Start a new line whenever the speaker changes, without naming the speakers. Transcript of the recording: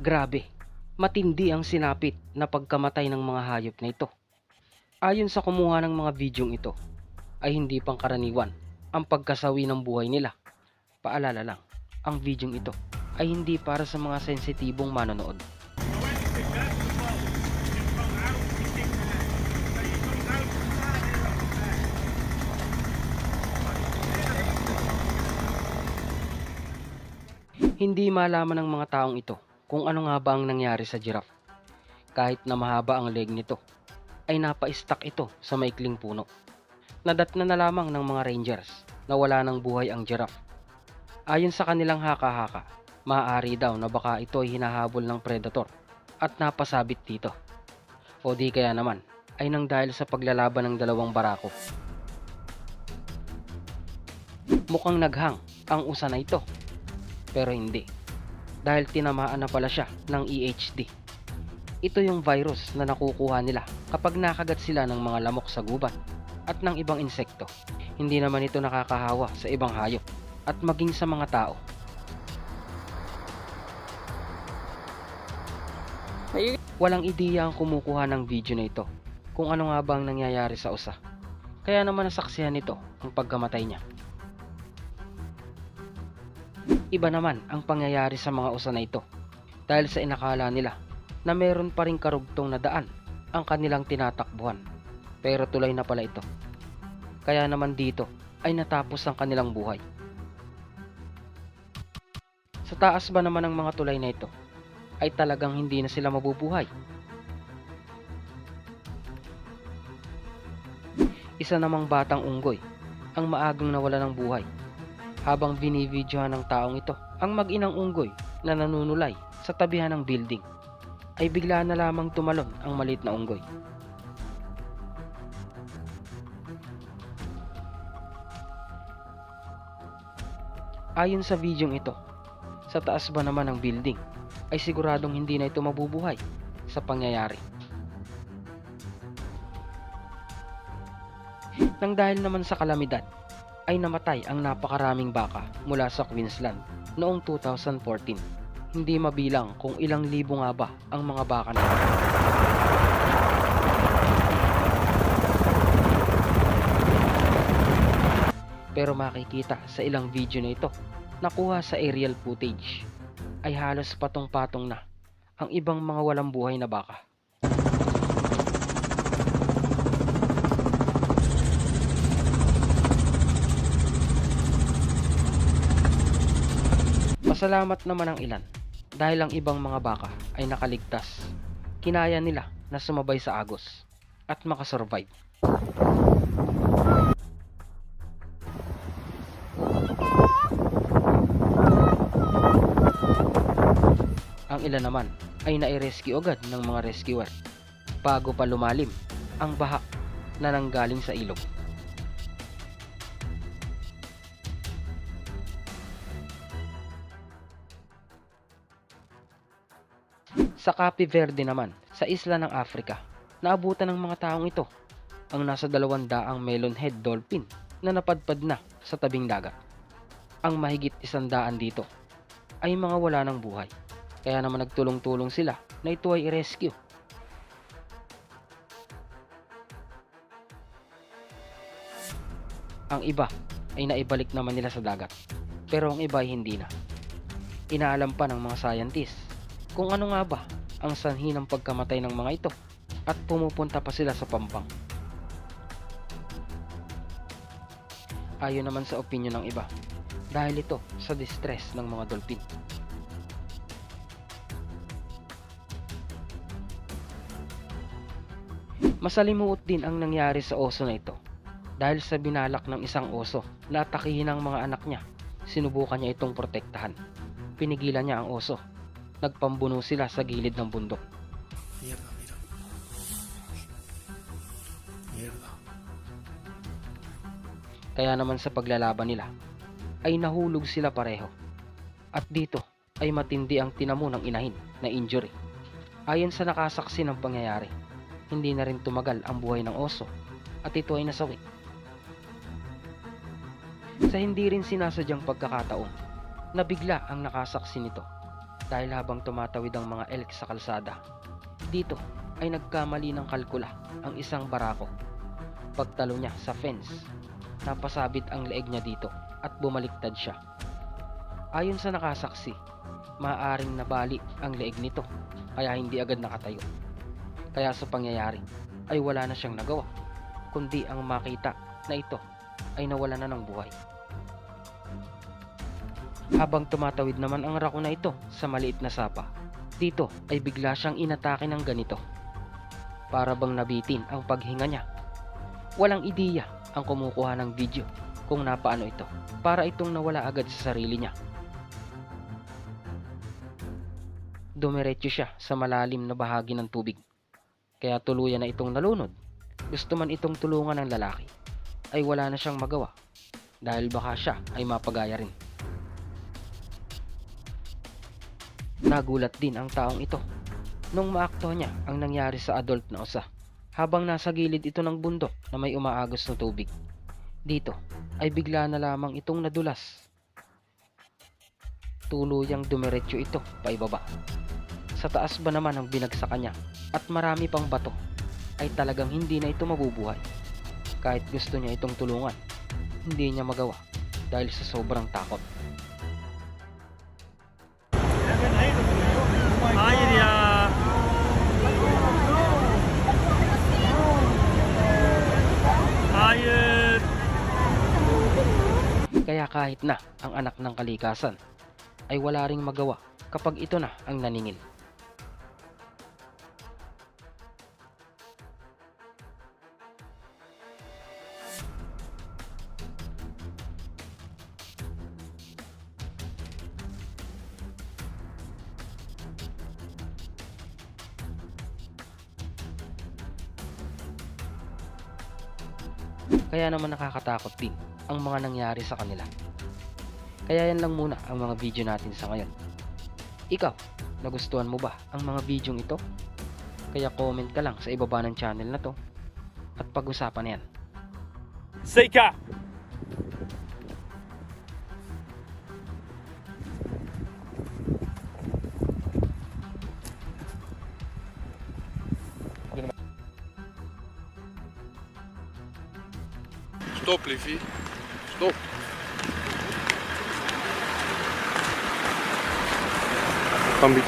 Grabe, matindi ang sinapit na pagkamatay ng mga hayop na ito. Ayon sa kumuha ng mga bidyong ito, ay hindi pangkaraniwan ang pagkasawi ng buhay nila. Paalala lang, ang bidyong ito ay hindi para sa mga sensitibong manonood. Hindi malaman ng mga taong ito kung ano nga ba ang nangyari sa giraffe. Kahit na mahaba ang leg nito, ay napa-stuck ito sa maikling puno. Nadatna na lamang ng mga rangers na wala ng buhay ang giraffe. Ayon sa kanilang haka-haka, maaari daw na baka ito ay hinahabol ng predator at napasabit dito. O di kaya naman ay nang dahil sa paglalaban ng dalawang barako. Mukhang naghang ang usa na ito pero hindi dahil tinamaan na pala siya ng EHD. Ito yung virus na nakukuha nila kapag nakagat sila ng mga lamok sa gubat at ng ibang insekto. Hindi naman ito nakakahawa sa ibang hayop at maging sa mga tao. Walang ideya ang kumukuha ng video na ito kung ano nga ba ang nangyayari sa usa. Kaya naman nasaksihan nito ang pagkamatay niya. Iba naman ang pangyayari sa mga usa na ito dahil sa inakala nila na meron pa ring karugtong na daan ang kanilang tinatakbuhan. Pero tulay na pala ito. Kaya naman dito ay natapos ang kanilang buhay. Sa taas ba naman ng mga tulay na ito ay talagang hindi na sila mabubuhay. Isa namang batang unggoy ang maagang nawala ng buhay habang binibidyohan ng taong ito ang mag-inang unggoy na nanunulay sa tabihan ng building ay bigla na lamang tumalon ang maliit na unggoy. Ayon sa bidyong ito, sa taas ba naman ng building ay siguradong hindi na ito mabubuhay sa pangyayari. Nang dahil naman sa kalamidad, ay namatay ang napakaraming baka mula sa Queensland noong 2014. Hindi mabilang kung ilang libo nga ba ang mga baka na ito. Pero makikita sa ilang video na ito, nakuha sa aerial footage, ay halos patong-patong na ang ibang mga walang buhay na baka. Pasalamat naman ang ilan dahil ang ibang mga baka ay nakaligtas. Kinaya nila na sumabay sa agos at makasurvive. Ang ilan naman ay nai-rescue agad ng mga rescuer bago pa lumalim ang baha na nanggaling sa ilog. Sa Cape Verde naman, sa isla ng Africa, naabutan ng mga taong ito ang nasa dalawang daang melonhead dolphin na napadpad na sa tabing dagat. Ang mahigit isang daan dito ay mga wala ng buhay. Kaya naman nagtulong-tulong sila na ito ay i-rescue. Ang iba ay naibalik naman nila sa dagat. Pero ang iba ay hindi na. Inaalam pa ng mga scientists kung ano nga ba ang sanhi ng pagkamatay ng mga ito at pumupunta pa sila sa pampang. Ayon naman sa opinion ng iba, dahil ito sa distress ng mga dolphin. Masalimuot din ang nangyari sa oso na ito dahil sa binalak ng isang oso na atakihin ng mga anak niya. Sinubukan niya itong protektahan. Pinigilan niya ang oso. Nagpambuno sila sa gilid ng bundok.
Mierda, mira. Mierda.
Kaya naman sa paglalaban nila ay nahulog sila pareho. At dito ay matindi ang tinamo ng inahin na injury. Ayon sa nakasaksi ng pangyayari, hindi na rin tumagal ang buhay ng oso at ito ay nasawi. Sa hindi rin sinasadyang pagkakataon, nabigla ang nakasaksi nito Dahil habang tumatawid ang mga elk sa kalsada, dito ay nagkamali ng kalkula ang isang barako. Pagtalo niya sa fence, napasabit ang leeg niya dito at bumaliktad siya. Ayon sa nakasaksi, maaaring nabali ang leeg nito kaya hindi agad nakatayo. Kaya sa pangyayari ay wala na siyang nagawa kundi ang makita na ito ay nawala na ng buhay. Habang tumatawid naman ang rako na ito sa maliit na sapa, dito ay bigla siyang inatake ng ganito. Para bang nabitin ang paghinga niya. Walang ideya ang kumukuha ng video kung napaano ito para itong nawala agad sa sarili niya. Dumiretso siya sa malalim na bahagi ng tubig. Kaya tuluyan na itong nalunod. Gusto man itong tulungan ng lalaki ay wala na siyang magawa dahil baka siya ay mapagaya rin. Nagulat din ang taong ito nung maakto niya ang nangyari sa adult na usa habang nasa gilid ito ng bundok na may umaagos na tubig. Dito ay bigla na lamang itong nadulas. Tuluyang dumiretso ito paibaba. Sa taas ba naman ang binagsakan niya at marami pang bato ay talagang hindi na ito mabubuhay. Kahit gusto niya itong tulungan, hindi niya magawa dahil sa sobrang takot.
Hayır ya. Hayır.
Kaya kahit na ang anak ng kalikasan ay wala ring magawa kapag ito na ang naningil. Kaya naman nakakatakot din ang mga nangyari sa kanila. Kaya yan lang muna ang mga video natin sa ngayon. Ikaw, nagustuhan mo ba ang mga video ito? Kaya comment ka lang sa ibaba ng channel na to at pag-usapan yan.
Seika.
Stop, Levi. Stop. Там бить.